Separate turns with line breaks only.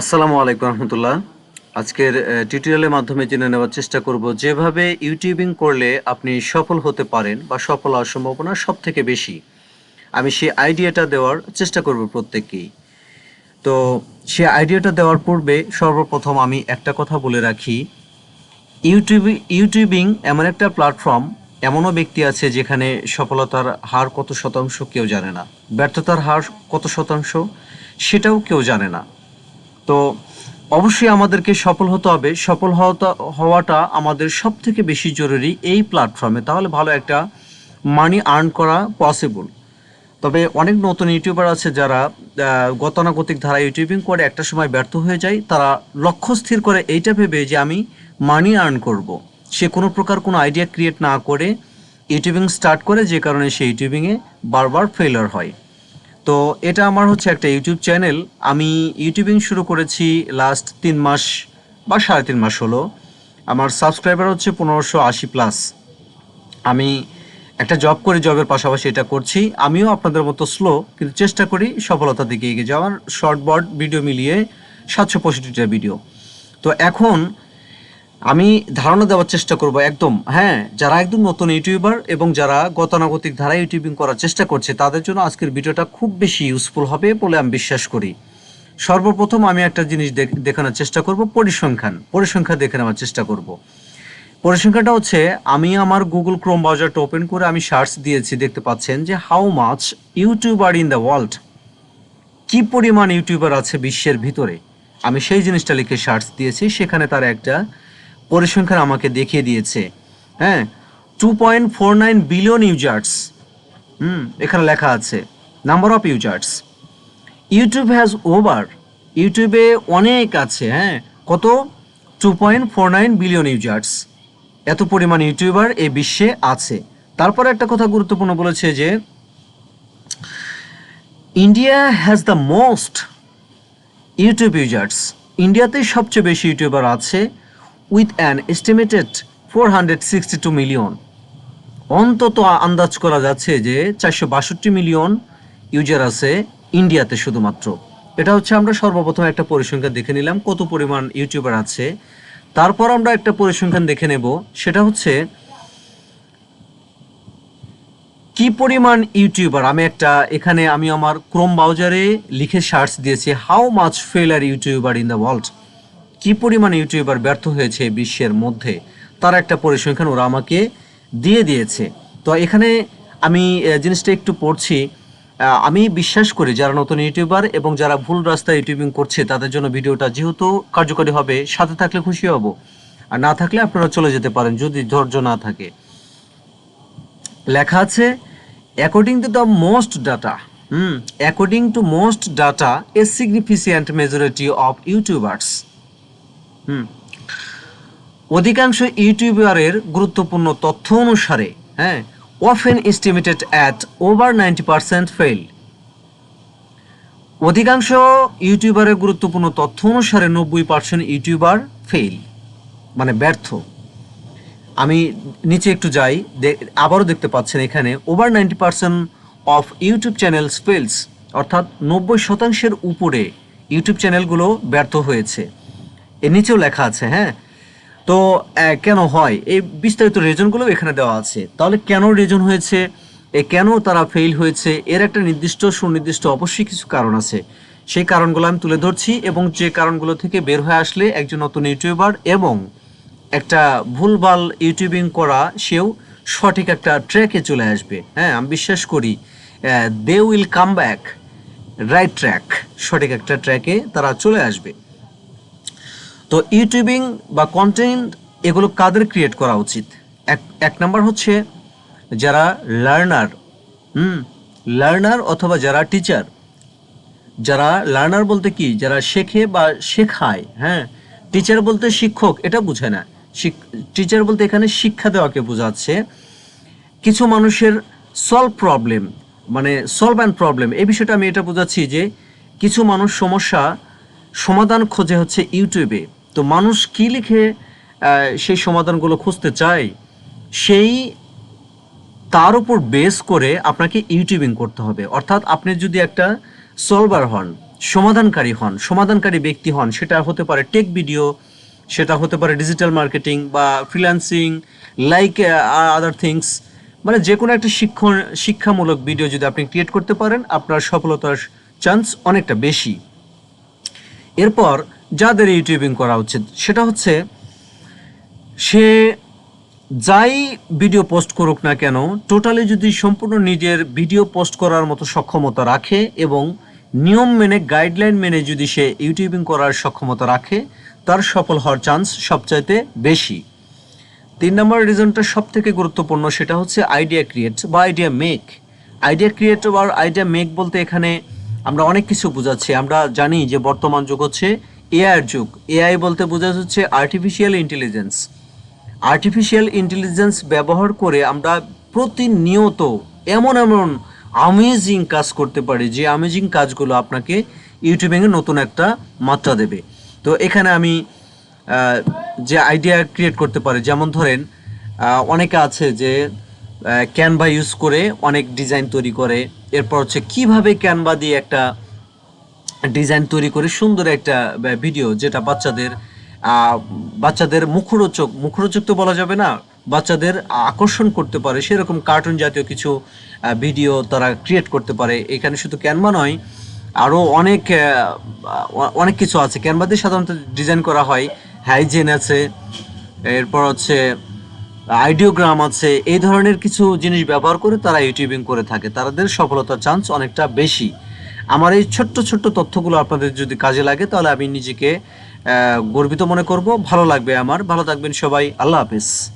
আসসালামু আলাইকুম রহমতুল্লাহ। আজকের টিউটোরিয়ালের মাধ্যমে জেনে নেওয়ার চেষ্টা করব যেভাবে ইউটিউবিং করলে আপনি সফল হতে পারেন বা সফল হওয়ার সম্ভাবনা সব থেকে বেশি। আমি সেই আইডিয়াটা দেওয়ার চেষ্টা করব প্রত্যেককেই। তো সে আইডিয়াটা দেওয়ার পূর্বে সর্বপ্রথম আমি একটা কথা বলে রাখি। ইউটিউব ইউটিউবিং এমন একটা প্ল্যাটফর্ম এমনও ব্যক্তি আছে যেখানে সফলতার হার কত শতাংশ কেউ জানে না। ব্যর্থতার হার কত শতাংশ, সেটাও কেউ জানে না। তো অবশ্যই আমাদেরকে সফল হতে হবে। সফল হওয়াটা আমাদের সব থেকে বেশি জরুরি এই প্ল্যাটফর্মে তাহলে ভালো একটা মানি আর্ন করা পসিবল তবে অনেক নতুন ইউটিউবার আছে যারা গতানুগতিক ধারা ইউটিউবিং করে একটা সময় ব্যর্থ হয়ে যায়। তারা লক্ষ্য স্থির করে এইটা ভেবে যে আমি মানি আর্ন করব। সে কোনো প্রকার কোনো আইডিয়া ক্রিয়েট না করে ইউটিউবিং স্টার্ট করে, যে কারণে সে ইউটিউবিংয়ে বারবার ফেলার হয়। তো এটা আমার হচ্ছে একটা ইউটিউব চ্যানেল আমি ইউটিউবিং শুরু করেছি লাস্ট তিন মাস বা সাড়ে তিন মাস হলো। আমার সাবস্ক্রাইবার হচ্ছে পনেরোশো আশি প্লাস আমি একটা জব করি জবের পাশাপাশি এটা করছি। আমিও আপনাদের মতো স্লো কিন্তু চেষ্টা করি সফলতার দিকে এগিয়ে যাওয়ার। শর্ট বর্ড ভিডিও মিলিয়ে সাতশো পঁয়ষট্টিটা ভিডিও তো এখন আমি ধারণা দেওয়ার চেষ্টা করব একদম হ্যাঁ যারা একদম নতুন ইউটিউবার এবং যারা গতানুগতিক ধারা ইউটিউবিং করার চেষ্টা করছে, তাদের জন্য আজকের ভিডিওটা খুব বেশি ইউজফুল হবে বলে আমি বিশ্বাস করি। সর্বপ্রথম আমি একটা জিনিস দেখ- দেখানোর চেষ্টা করব, পরিসংখ্যান পরিসংখ্যা দেখে নেওয়ার চেষ্টা করব। পরিসংখ্যাটা হচ্ছে, আমি আমার গুগল ক্রোম ব্রাউজারটা ওপেন করে আমি সার্চ দিয়েছি, দেখতে পাচ্ছেন যে how much YouTuber in the world কি পরিমাণ ইউটিউবার আছে বিশ্বের ভিতরে? আমি সেই জিনিসটা লিখে সার্চ দিয়েছি, সেখানে তার একটা পরিসংখ্যান আমাকে দেখিয়ে দিয়েছে। হ্যাঁ two point four nine billion users hmm, এখানে লেখা আছে number of users YouTube has over ইউটিউবে অনেক আছে হ্যাঁ কত? Two point four nine billion users এত পরিমাণ ইউটিউবার এই বিশ্বে আছে। তারপরে একটা কথা গুরুত্বপূর্ণ বলেছে যে India has the most YouTube users ইন্ডিয়াতেই সবচেয়ে বেশি ইউটিউবার আছে। With an estimated four hundred sixty two million অন্তত আন্দাজ করা যাচ্ছে যে চারশো বাষট্টি মিলিয়ন ইউজার আছে ইন্ডিয়াতে শুধুমাত্র। এটা হচ্ছে আমরা সর্বপ্রথম একটা পরিসংখ্যান দেখে নিলাম, কত পরিমাণ ইউটিউবার আছে। তারপর আমরা একটা পরিসংখ্যান দেখে নেব, সেটা হচ্ছে কি পরিমাণ ইউটিউবার আমি একটা, এখানে আমি আমার ক্রোম ব্রাউজারে লিখে সার্চ দিয়েছি how much failure YouTuber in the world কি পরিমাণ ইউটিউবার ব্যর্থ হয়েছে বিশ্বের মধ্যে, তার একটা পরিসংখ্যান ওরা আমাকে দিয়ে দিয়েছে। তো এখানে আমি জিনিসটা একটু পড়ছি। আমি বিশ্বাস করি যারা নতুন ইউটিউবার এবং যারা ভুল রাস্তায় ইউটিউবিং করছে, তাদের জন্য ভিডিওটা যেহেতু কার্যকরী হবে, সাথে থাকলে খুশি হব। আর না থাকলে আপনারা চলে যেতে পারেন, যদি ধৈর্য না থাকে। লেখা আছে according to the most data hmm according to most data a significant majority of YouTubers hmm. অধিকাংশ ইউটিউবারের গুরুত্বপূর্ণ তথ্য অনুসারে হ্যাঁ often estimated at over ninety percent fail অধিকাংশ ইউটিউবারের গুরুত্বপূর্ণ তথ্য অনুসারে নব্বই পার্সেন্ট ইউটিউবার ফেল মানে ব্যর্থ। আমি নিচে একটু যাই আবারও দেখতে পাচ্ছেন এখানে over ninety percent of YouTube channels fails অর্থাৎ নব্বই শতাংশের উপরে ইউটিউব চ্যানেলগুলো ব্যর্থ হয়েছে। এর নিচেও লেখা আছে হ্যাঁ? তো কেন হয়? এই বিস্তারিত রিজনগুলো এখানে দেওয়া আছে। তাহলে কেন রিজন হয়েছে? এ, কেন তারা ফেল হয়েছে? এর একটা নির্দিষ্ট, সুনির্দিষ্ট অবশ্যই কিছু কারণ আছে। সেই কারণগুলো আমি তুলে ধরছি এবং যে কারণগুলো থেকে বের হয়ে আসলে একজন নতুন ইউটিউবার এবং একটা ভুলভাল ইউটিউবিং করা, সেও সঠিক একটা ট্র্যাকে চলে আসবে। হ্যাঁ আমি বিশ্বাস করি they will come back right track সঠিক একটা ট্র্যাকে তারা চলে আসবে। তো ইউটিউবিং বা কন্টেন্ট এগুলো কাদের ক্রিয়েট করা উচিত? এক এক নাম্বার হচ্ছে যারা লার্নার হুম লার্নার অথবা যারা টিচার যারা লার্নার বলতে কি? যারা শেখে বা শেখায় হ্যাঁ? টিচার বলতে শিক্ষক, এটা বুঝে না। টিচার বলতে এখানে শিক্ষা দেওয়াকে বোঝাচ্ছে। কিছু মানুষের সলভ প্রবলেম মানে সলভ অ্যান্ড প্রবলেম এই বিষয়টা আমি এটা বোঝাচ্ছি যে কিছু মানুষ সমস্যা সমাধান খোঁজে হচ্ছে ইউটিউবে তো মানুষ কি লিখে সেই সমাধানগুলো খুঁজতে চায়? সেই তার উপর বেস করে আপনাকে ইউটিউবিং করতে হবে। অর্থাৎ আপনি যদি একটা সলভার হন, সমাধানকারী হন, সমাধানকারী ব্যক্তি হন, সেটা হতে পারে টেক ভিডিও সেটা হতে পারে ডিজিটাল মার্কেটিং বা ফ্রিল্যান্সিং লাইক আদার থিংস মানে যে কোনো একটা শিক্ষণ, শিক্ষামূলক ভিডিও যদি আপনি ক্রিয়েট করতে পারেন, আপনার সফলতার চান্স অনেকটা বেশি। এরপর যাদের ইউটিউবিং করা উচিত, সেটা হচ্ছে সে যাই ভিডিও পোস্ট করুক না কেন, টোটালি যদি সম্পূর্ণ নিজের ভিডিও পোস্ট করার মতো সক্ষমতা রাখে এবং নিয়ম মেনে, গাইডলাইন মেনে যদি সে ইউটিউবিং করার সক্ষমতা রাখে, তার সফল হওয়ার চান্স সবচাইতে বেশি। তিন নম্বর রিজনটা সব থেকে গুরুত্বপূর্ণ, সেটা হচ্ছে আইডিয়া ক্রিয়েট বা আইডিয়া মেক আইডিয়া ক্রিয়েট বা আইডিয়া মেক বলতে এখানে আমরা অনেক কিছু বোঝাচ্ছি। আমরা জানি যে বর্তমান যুগ হচ্ছে এআইয়ের যুগ। এআই বলতে বোঝা যাচ্ছে আর্টিফিশিয়াল ইন্টেলিজেন্স আর্টিফিশিয়াল ইন্টেলিজেন্স ব্যবহার করে আমরা প্রতিনিয়ত এমন এমন আমেজিং কাজ করতে পারি, যে আমেজিং কাজগুলো আপনাকে ইউটিউবিংয়ে নতুন একটা মাত্রা দেবে। তো এখানে আমি যে আইডিয়া ক্রিয়েট করতে পারে, যেমন ধরেন অনেকে আছে যে ক্যানভা ইউজ করে অনেক ডিজাইন তৈরি করে, এরপর হচ্ছে কীভাবে ক্যানভা দিয়ে একটা ডিজাইন তৈরি করে সুন্দর একটা ভিডিও যেটা বাচ্চাদের বাচ্চাদের মুখরোচক মুখরোচক তো বলা যাবে না, বাচ্চাদের আকর্ষণ করতে পারে। সেরকম কার্টুন জাতীয় কিছু ভিডিও তারা ক্রিয়েট করতে পারে। এখানে শুধু ক্যানভা নয় আরও অনেক অনেক কিছু আছে। ক্যানভাতে সাধারণত ডিজাইন করা হয় হাইজেন আছে, এরপর হচ্ছে আইডিওগ্রাম আছে, এই ধরনের কিছু জিনিস ব্যবহার করে তারা ইউটিউবিং করে থাকে। তাদের সফলতার চান্স অনেকটা বেশি। আমার এই ছোট্ট ছোট্ট তথ্যগুলো আপনাদের যদি কাজে লাগে, তাহলে আমি নিজেকে গর্বিত মনে করব। ভালো লাগবে আমার। ভালো থাকবেন সবাই। আল্লাহ হাফিজ।